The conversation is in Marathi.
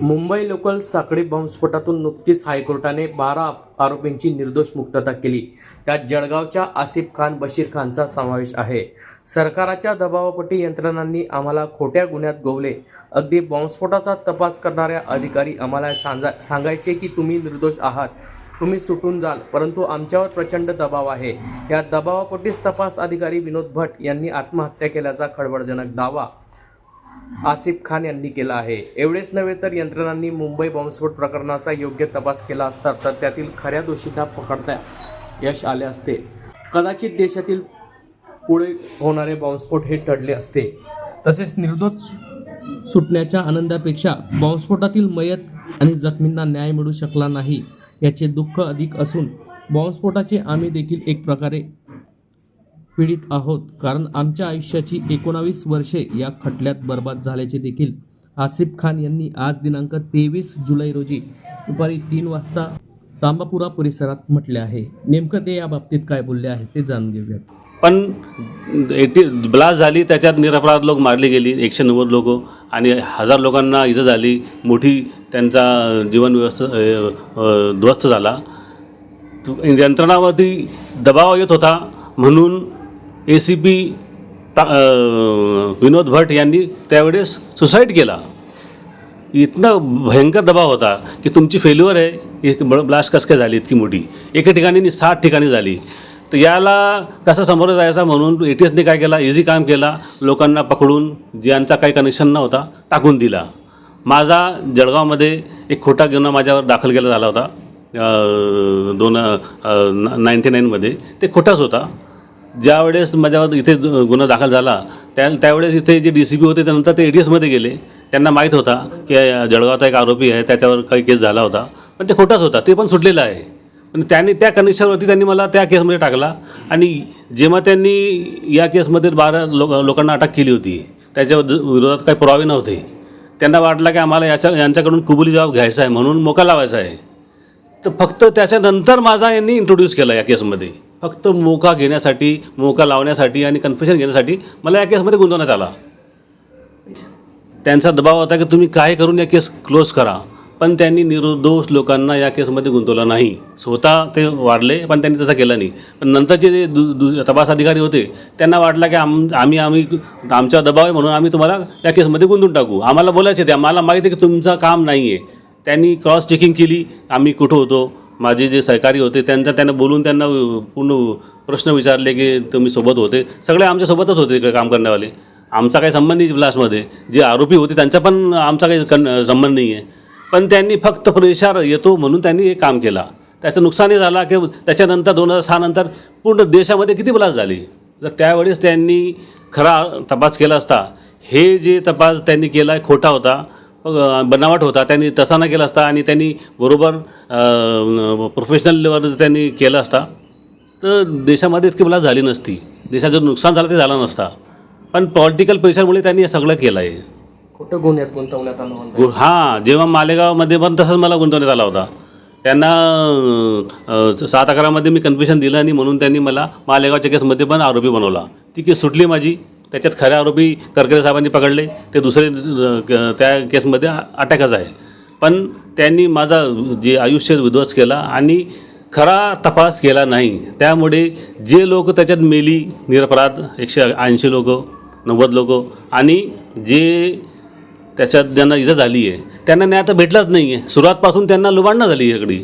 मुंबई लोकल साखळी बॉम्बस्फोटातून नुकतीच हायकोर्टाने बारा आरोपींची निर्दोष मुक्तता केली. त्यात जळगावच्या आसिफ खान बशीर खानचा समावेश आहे. सरकाराच्या दबावापोटी यंत्रणांनी आम्हाला खोट्या गुन्ह्यात गोवले. अगदी बॉम्बस्फोटाचा तपास करणाऱ्या अधिकारी आम्हाला सांजा सांगायचे की तुम्ही निर्दोष आहात. तुम्ही सुटून जाल परंतु आमच्यावर प्रचंड दबाव आहे. या दबावापोटीच तपास अधिकारी विनोद भट यांनी आत्महत्या केल्याचा खळबळजनक दावा आसिफ खान यांनी केला आहे. एवढेच नव्हे तर यंत्रणांनी मुंबई बॉम्बस्फोट प्रकरणाचा योग्य तपास केला असता तर त्यातील खऱ्या दोषींना पकडता यश आले असते. कदाचित देशातील पुढे होणारे बॉम्बस्फोट हे टळले असते. तसेच निर्दोष सुटण्याच्या आनंदापेक्षा बॉम्बस्फोटातील मयत आणि जखमींना न्याय मिळू शकला नाही याचे दुःख अधिक असून बॉम्बस्फोटाचे आम्ही देखील एक प्रकारे पीडित आहोत. कारण आमच्या आयुष्याची एकोणावीस वर्षे या खटल्यात बर्बाद झाल्याचे देखील आसिफ खान यांनी आज दिनांक तेवीस जुलै रोजी दुपारी तीन वाजता तांबापुरा परिसरात म्हटले आहे. नेमकं ते या बाबतीत काय बोलले आहे ते जाणून घेऊयात. पण एटी ब्लास्ट झाली त्याच्यात निरपराध लोक मारली गेली एकशे नव्वद लोक आणि हजार लोकांना इजा झाली मोठी त्यांचा जीवन व्यवस्था ध्वस्त झाला. यंत्रणावरती दबाव येत होता म्हणून ए सी पी ता विनोद भट यांनी त्यावेळेस सुसाईड केला. इतना भयंकर दबाव होता की तुमची फेल्युअर आहे एक ब्लास्ट कसं काय झाली इतकी मोठी? एका ठिकाणी सात ठिकाणी झाली. तर याला कसं समोर जायचा म्हणून ए टी एसने काय केला? इझी काम केला. लोकांना पकडून ज्यांचा काही कनेक्शन नव्हता टाकून दिला. माझा जळगावमध्ये एक खोटा गुन्हा माझ्यावर दाखल केला झाला होता. दोन नाईन्टी नाईनमध्ये. ते खोटाच होता. ज्यावेळेस माझ्यावर इथे गुन्हा दाखल झाला त्या त्यावेळेस इथे जे डी सी पी होते त्यानंतर ते ए टी एसमध्ये गेले. त्यांना माहीत होता की जळगावचा एक आरोपी आहे त्याच्यावर काही केस झाला होता. पण ते खोटाच होता ते पण सुटलेलं आहे. पण त्यांनी त्या कनेक्शनवरती त्यांनी मला त्या केसमध्ये टाकला. आणि जेव्हा त्यांनी या केसमध्ये बारा लोक लोकांना अटक केली होती त्याच्या विरोधात काही पुरावे नव्हते. त्यांना वाटलं की आम्हाला याच्या यांच्याकडून कुबुली जबाब घ्यायचा आहे म्हणून मोका लावायचा आहे. तर फक्त त्याच्यानंतर माझा यांनी इंट्रोड्यूस केला या केसमध्ये. फक्त मोका घेण्यासाठी मोका लावण्यासाठी आणि कन्फ्युजन घेण्यासाठी मला या केसमध्ये गुंतवण्यात आला. त्यांचा दबाव होता की तुम्ही काय करून या केस क्लोज करा. पण त्यांनी निर्दोष लोकांना या केसमध्ये गुंतवलं नाही. स्वतः ते वाढले पण त्यांनी तसं केलं नाही. पण नंतरचे जे दु दु तपास अधिकारी होते त्यांना वाटलं की आम आम्ही आम्ही आमचा दबाव आहे म्हणून आम्ही तुम्हाला या केसमध्ये गुंतून टाकू. आम्हाला बोलायचे ते. आम्हाला माहिती आहे की तुमचं काम नाही आहे त्यांनी क्रॉस चेकिंग केली. आम्ही कुठं होतो? माझे जे सहकारी होते त्यांचा त्यांना बोलून त्यांना पूर्ण प्रश्न विचारले की तुम्ही सोबत होते. सगळे आमच्यासोबतच होते इकडे काम करण्यावाले. आमचा काही संबंध नाही ब्लास्टमध्ये जे आरोपी होते त्यांचा पण आमचा काही कन संबंध नाही आहे. पण त्यांनी फक्त प्रेशार येतो म्हणून त्यांनी हे काम केला. त्याचं नुकसानही झाला की त्याच्यानंतर दोन हजार सहानंतर पूर्ण देशामध्ये किती ब्लास्ट झाली? जर त्यावेळेस त्यांनी खरा तपास केला असता हे जे तपास त्यांनी केला आहे खोटा होता बनावट होता. त्यांनी तसा न केला असता आणि त्यांनी बरोबर प्रोफेशनल लेवलवर त्यांनी केलं असता. तर देशामध्ये इतकी ब्लास्ट झाली नसती. देशाचं नुकसान झालं ते झालं नसता. पण पॉलिटिकल प्रेशरमुळे त्यांनी हे सगळं केलं आहे खोटं गुन्ह्यात गुंतवण्यात आलं हां जेव्हा मालेगावमध्ये पण तसंच मला गुंतवण्यात आला होता. त्यांना सात अकरामध्ये मी कन्फ्युशन दिलं आणि म्हणून त्यांनी मला मालेगावच्या केसमध्ये पण आरोपी बनवला. ती केस सुटली माझी. त्याच्यात खऱ्या आरोपी करकरे साहेबांनी पकडले ते दुसरे त्या केसमध्ये अटॅकच आहे. पण त्यांनी माझा जे आयुष्य उद्ध्वस्त केला आणि खरा तपास केला नाही त्यामुळे जे लोक त्याच्यात मेली निरपराध एकशे ऐंशी लोक नव्वद लोक आणि जे त्याच्यात ज्यांना इजा झाली आहे त्यांना न्याय आता भेटलाच नाही आहे सुरुवातपासून त्यांना लुबाडणं झाली आहे